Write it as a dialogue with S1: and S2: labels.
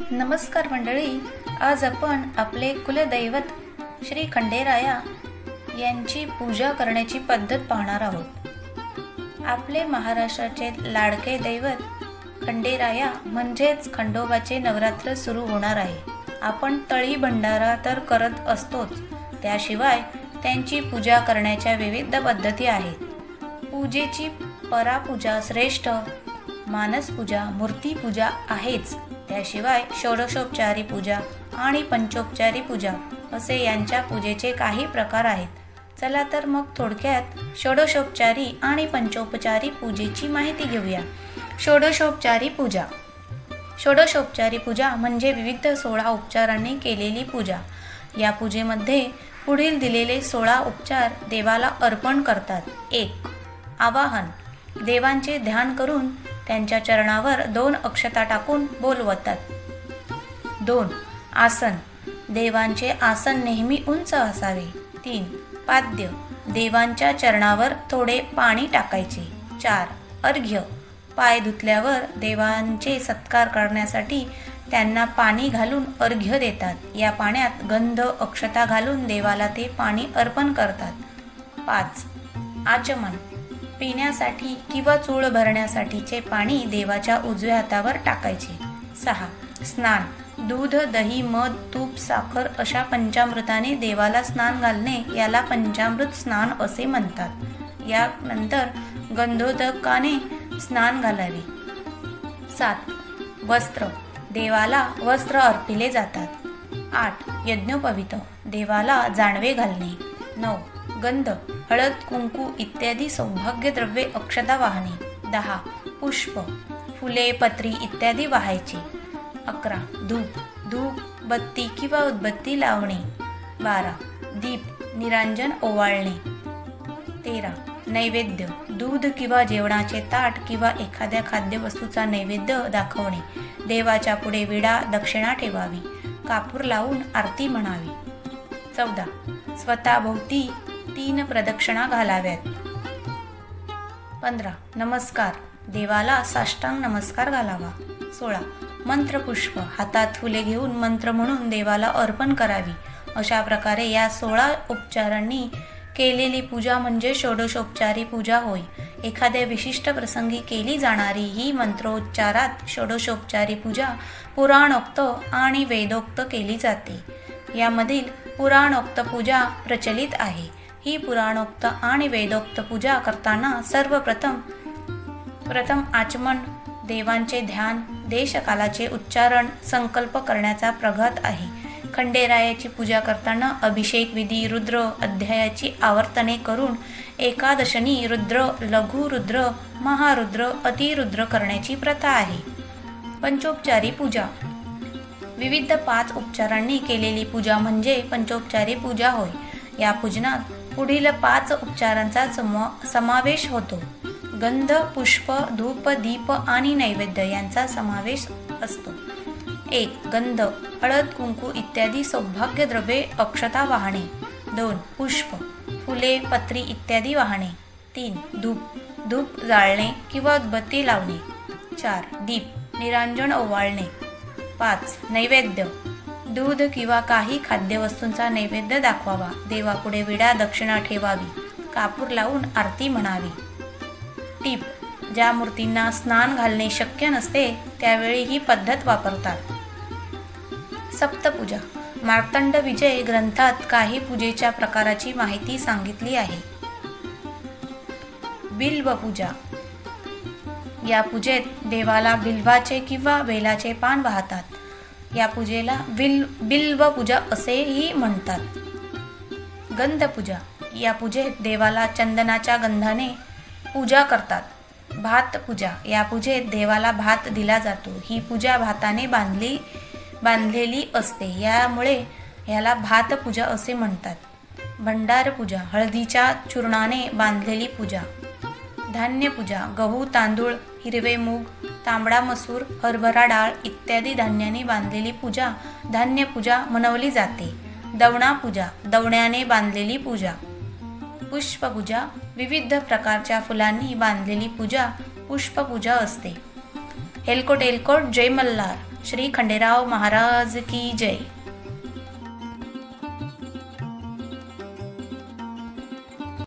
S1: नमस्कार मंडळी आज आपण आपले कुलदैवत श्री खंडेराया यांची पूजा करण्याची पद्धत पाहणार आहोत. आपले महाराष्ट्राचे लाडके दैवत खंडेराया म्हणजेच खंडोबाचे नवरात्र सुरू होणार आहे. आपण तळी भंडारा तर करत असतोच त्याशिवाय त्यांची पूजा करण्याच्या विविध पद्धती आहेत. पूजेची परापूजा श्रेष्ठ मानसपूजा मूर्तीपूजा आहेच. त्याशिवाय षोडशोपचारी पूजा आणि पंचोपचारी पूजा असे यांच्या पूजेचे काही प्रकार आहेत. चला तर मग थोडक्यात षोडशोपचारी आणि पंचोपचारी पूजेची माहिती घेऊया. षोडशोपचारी पूजा. षोडशोपचारी पूजा म्हणजे विविध सोळा उपचारांनी केलेली पूजा. या पूजेमध्ये पुढील दिलेले सोळा उपचार देवाला अर्पण करतात. एक आवाहन. देवांचे ध्यान करून त्यांच्या चरणावर दोन अक्षता टाकून बोलवतात. दोन आसन. देवांचे आसन नेहमी उंच असावे. तीन पाद्य. देवांच्या चरणावर थोडे पाणी टाकायचे. चार अर्घ्य. पाय धुतल्यावर देवांचे सत्कार करण्यासाठी त्यांना पाणी घालून अर्घ्य देतात. या पाण्यात गंध अक्षता घालून देवाला ते पाणी अर्पण करतात. पाच आचमन. पिण्यासाठी किंवा चूळ भरण्यासाठीचे पाणी देवाच्या उजव्या हातावर टाकायचे. सहा. स्नान. दूध दही मध तूप साखर अशा पंचामृताने देवाला स्नान घालणे याला पंचामृत स्नान असे म्हणतात. यानंतर गंधोदकाने स्नान घालावे. सात. वस्त्र. देवाला वस्त्र अर्पिले जातात. आठ. यज्ञोपवित. देवाला जाणवे घालणे. नऊ. गंध हळद कुंकू इत्यादी सौभाग्य द्रव्ये अक्षता वाहणे. दहा. पुष्प फुले पत्री इत्यादी वाहायचे. अकरा. धूप धूप बत्ती किंवा उदबत्ती लावणे. बारा. दीप निरांजन ओवाळणे. तेरा. नैवेद्य दूध किंवा जेवणाचे ताट किंवा एखाद्या खाद्यवस्तूचा नैवेद्य दाखवणे. देवाच्या पुढे विडा दक्षिणा ठेवावी. कापूर लावून आरती म्हणावी. चौदा. स्वतःभोवती तीन प्रदक्षिणा घालाव्यात. पंधरा. नमस्कार. देवाला साष्टांग नमस्कार घालावा. सोळा. मंत्रपुष्प. हातात फुले घेऊन मंत्र म्हणून देवाला अर्पण करावी. अशा प्रकारे या सोळा उपचारांनी केलेली पूजा म्हणजे षोडशोपचारी पूजा होय. एखाद्या विशिष्ट प्रसंगी केली जाणारी ही मंत्रोच्चारात षोडशोपचारी पूजा पुराणोक्त आणि वेदोक्त केली जाते. यामधील पुराणोक्त पूजा प्रचलित आहे. ही पुराणोक्त आणि वेदोक्त पूजा करताना सर्वप्रथम प्रथम आचमन देवांचे ध्यान देशकालाचे उच्चारण संकल्प करण्याचा प्रघात आहे. खंडेरायाची पूजा करताना अभिषेक विधी रुद्र अध्यायाची आवर्तने करून एकादशनी रुद्र लघुरुद्र महारुद्र अतिरुद्र करण्याची प्रथा आहे. पंचोपचारी पूजा. विविध पाच उपचारांनी केलेली पूजा म्हणजे पंचोपचारी पूजा होय. या पूजनात पुढील पाच उपचारांचा समा समावेश होतो. गंध पुष्प धूप दीप आणि नैवेद्य यांचा समावेश असतो. एक गंध हळद कुंकू इत्यादी सौभाग्य द्रव्ये अक्षता वाहणे. दोन पुष्प फुले पत्री इत्यादी वाहणे. तीन धूप धूप जाळणे किंवा बत्ती लावणे. चार दीप निरांजन ओवाळणे. पाच नैवेद्य दूध किंवा काही खाद्यवस्तूंचा नैवेद्य दाखवावा. देवापुढे विडा दक्षिणा ठेवावी. कापूर लावून आरती म्हणावी. टीप. ज्या मूर्तींना स्नान घालणे शक्य नसते त्यावेळी ही पद्धत वापरतात. सप्तपूजा. मार्तंड विजय ग्रंथात काही पूजेच्या प्रकाराची माहिती सांगितली आहे. बिल्व पूजा. या पूजेत देवाला बिल्वाचे किंवा बेलाचे पान वाहतात. या पूजेला बिल बिल्व पूजा असेही म्हणतात. गंधपूजा. या पूजेत देवाला चंदनाच्या गंधाने पूजा करतात. भात पूजा या पूजेत देवाला भात दिला जातो. ही पूजा भाताने बांधली बांधलेली असते. यामुळे याला भात पूजा असे म्हणतात. भंडार पूजा हळदीच्या चूर्णाने बांधलेली पूजा. धान्य पूजा गहू तांदूळ हिरवे मूग तांबडा मसूर हरभरा डाळ इत्यादी धान्याने बांधलेली पूजा. धान्य पूजा म्हणवली जाते. दवणा पूजा दवण्याने बांधलेली पूजा. पुष्पपूजा विविध प्रकारच्या फुलांनी बांधलेली पूजा पुष्पपूजा असते. एलकोट एलकोट जय मल्हार. श्री खंडेराव महाराज की जय.